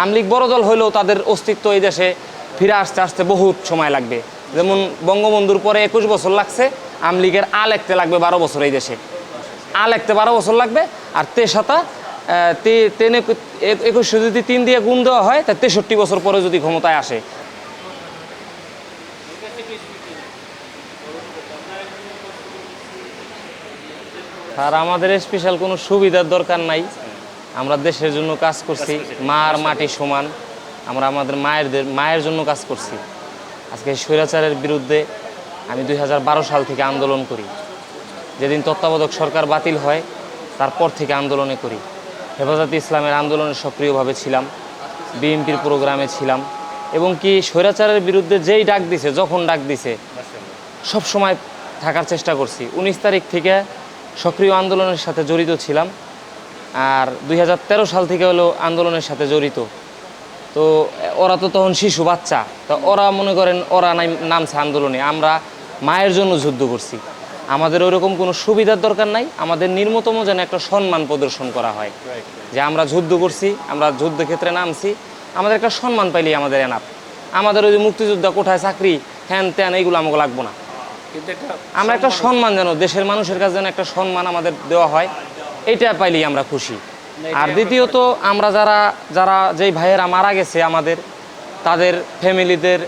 আমলিগ বড় দল হইলেও তাদের অস্তিত্ব এই দেশে ফিরে আসতে আসতে বহুত সময় লাগবে। যেমন বঙ্গবন্ধুর পরে একুশ বছর লাগছে আমলিগের আল একতে লাগবে বারো বছর এই দেশে। আল একতে বারো বছর লাগবে, আর তেসাতা তেনে একুশশো যদি তিন দিয়ে গুণ দেওয়া হয়, তা তেষট্টি বছর পরে যদি ক্ষমতায় আসে। আর আমাদের স্পেশাল কোনো সুবিধার দরকার নাই। আমরা দেশের জন্য কাজ করছি মার মাটি সমান আমরা আমাদের মায়েরদের মায়ের জন্য কাজ করছি। আজকে স্বৈরাচারের বিরুদ্ধে আমি দুই হাজার বারো সাল থেকে আন্দোলন করি। যেদিন তত্ত্বাবধায়ক সরকার বাতিল হয় তারপর থেকে আন্দোলনে করি। হেফাজতে ইসলামের আন্দোলনে সক্রিয়ভাবে ছিলাম বিএনপির প্রোগ্রামে ছিলাম এবং কি স্বৈরাচারের বিরুদ্ধে যেই ডাক দিছে যখন ডাক দিছে সব সময় থাকার চেষ্টা করছি। উনিশ তারিখ থেকে সক্রিয় আন্দোলনের সাথে জড়িত ছিলাম। আর দুই হাজার তেরো সাল থেকে হলো আন্দোলনের সাথে জড়িত। তো ওরা তো তখন শিশু বাচ্চা। তো ওরা মনে করেন ওরা নাই- নামছে আন্দোলনে। আমরা মায়ের জন্য যুদ্ধ করছি। আমাদের ওরকম কোনো সুবিধার দরকার নাই। আমাদের নির্মতম যেন একটা সম্মান প্রদর্শন করা হয়। যে আমরা যুদ্ধ করছি আমরা যুদ্ধক্ষেত্রে নামছি। আমাদের একটা সম্মান পাইলেই আমাদের এনাফ। আমাদের ওই যে মুক্তিযোদ্ধা কোঠায় চাকরি হ্যান ত্যান এইগুলো আমাকে লাগবো না। আমরা একটা সম্মান যেন দেশের মানুষের কাছে যেন একটা সম্মান আমাদের দেওয়া হয়। এইটা পাইলেই আমরা খুশি। আর দ্বিতীয়ত আমরা যারা যারা যেই ভাইয়েরা মারা গেছে আমাদের তাদের ফ্যামিলিদের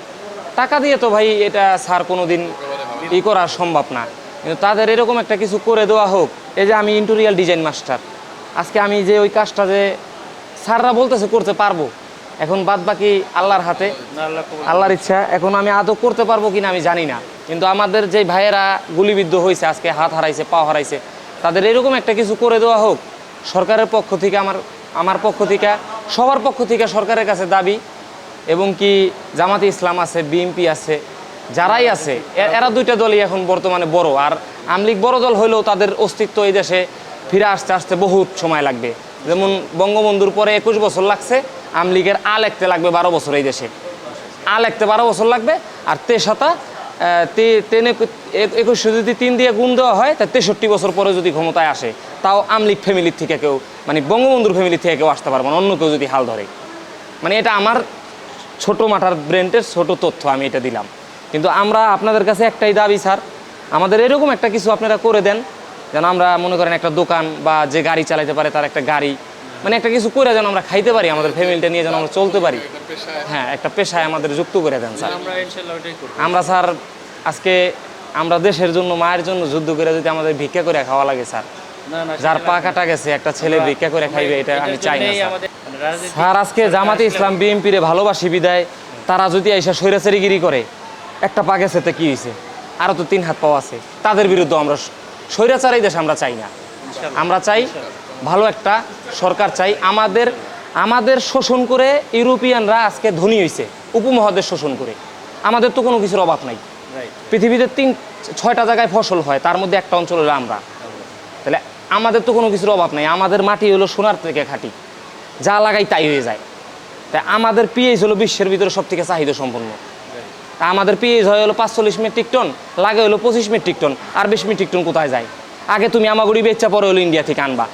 টাকা দিয়ে তো ভাই এটা স্যার কোনো দিন ই করা সম্ভব না। কিন্তু তাদের এরকম একটা কিছু করে দেওয়া হোক এই যে আমি ইন্টেরিয়াল ডিজাইন মাস্টার আজকে আমি যে ওই কাজটা যে স্যাররা বলতেছে করতে পারব এখন বাদ বাকি আল্লাহর হাতে আল্লাহর ইচ্ছা এখন আমি আদৌ করতে পারব কিনা আমি জানি না। কিন্তু আমাদের যে ভাইয়েরা গুলিবিদ্ধ হয়েছে আজকে হাত হারাইছে পা হারাইছে তাদের এরকম একটা কিছু করে দেওয়া হোক, সরকারের পক্ষ থেকে আমার আমার পক্ষ থেকে, সবার পক্ষ থেকে সরকারের কাছে দাবি, এবং কি জামাতে ইসলাম আছে, বিএনপি আছে, যারাই আছে এরা দুইটা দলই এখন বর্তমানে বড়, আর আমলিগ বড় দল হলেও তাদের অস্তিত্ব এই দেশে ফিরে আসতে আসতে বহুত সময় লাগবে। যেমন বঙ্গবন্ধুর পরে একুশ বছর লাগছে, আমলিগের আল একতে লাগবে বারো বছর এই দেশে। আল একতে বারো বছর লাগবে, আর তেসাতা তেনে একুশশো যদি তিন দিয়ে গুণ দেওয়া হয়, তা তেষট্টি বছর পরে যদি ক্ষমতায় আসে, তাও আমলিগ ফ্যামিলির থেকে কেউ মানে বঙ্গবন্ধুর ফ্যামিলি থেকে কেউ আসতে পারবে না, অন্য কেউ যদি হাল ধরে। মানে এটা আমার ছোট মাঠার ব্রেন্ডের ছোট তথ্য, আমি এটা দিলাম। কিন্তু আমরা আপনাদের কাছে একটাই দাবি, স্যার, আমাদের এরকম একটা কিছু আপনারা করে দেন। যেন আমরা মনে করেন একটা দোকান বা যে গাড়ি চালাতে পারে তার একটা গাড়ি মানে একটা কিছু করে যেন আমরা খাইতে পারি আমাদের ফ্যামিলিটা নিয়ে যেন আমরা চলতে পারি। হ্যাঁ একটা পেশায় আমাদের যুক্ত করে দেন স্যার। আমরা স্যার আজকে আমরা দেশের জন্য মায়ের জন্য যুদ্ধ করে যদি আমাদের ভিক্ষা করে খাওয়া লাগে স্যার। না না যার পা কাটা গেছে একটা ছেলে ভিক্ষা করে খাইবে এটা আমি চাই না স্যার। আজকে জামাতে ইসলাম বিএনপিরে ভালোবাসি বিদায় তারা যদি এসে স্বৈরাচারিগিরি করে একটা পা গেছে তো কি হয়েছে আরও তো তিন হাত পাওয়া আছে। তাদের বিরুদ্ধে আমরা স্বৈরাচার এই দেশ আমরা চাই না। আমরা চাই ভালো একটা সরকার চাই। আমাদের আমাদের শোষণ করে ইউরোপিয়ানরা আজকে ধনী হয়েছে উপমহাদেশ শোষণ করে। আমাদের তো কোনো কিছুর অভাব নাই। পৃথিবীতে তিন ছয়টা জায়গায় ফসল হয় তার মধ্যে একটা অঞ্চল হলো আমরা। তাহলে আমাদের তো কোনো কিছুর অভাব নাই আমাদের মাটি হলো সোনার থেকে খাঁটি যা লাগাই তাই হয়ে যায়। তাই আমাদের পিএইচ হলো বিশ্বের ভিতরে সব থেকে চাহিদা সম্পন্ন তা আমাদের পিএইচ হয় হলো পাঁচচল্লিশ মেট্রিক টন লাগে হলো পঁচিশ মেট্রিক টন আর বিশ মেট্রিক টন কোথায় যায়? আগে তুমি আমাগুড়ি বেচা পরে হলো ইন্ডিয়া থেকে আনবা।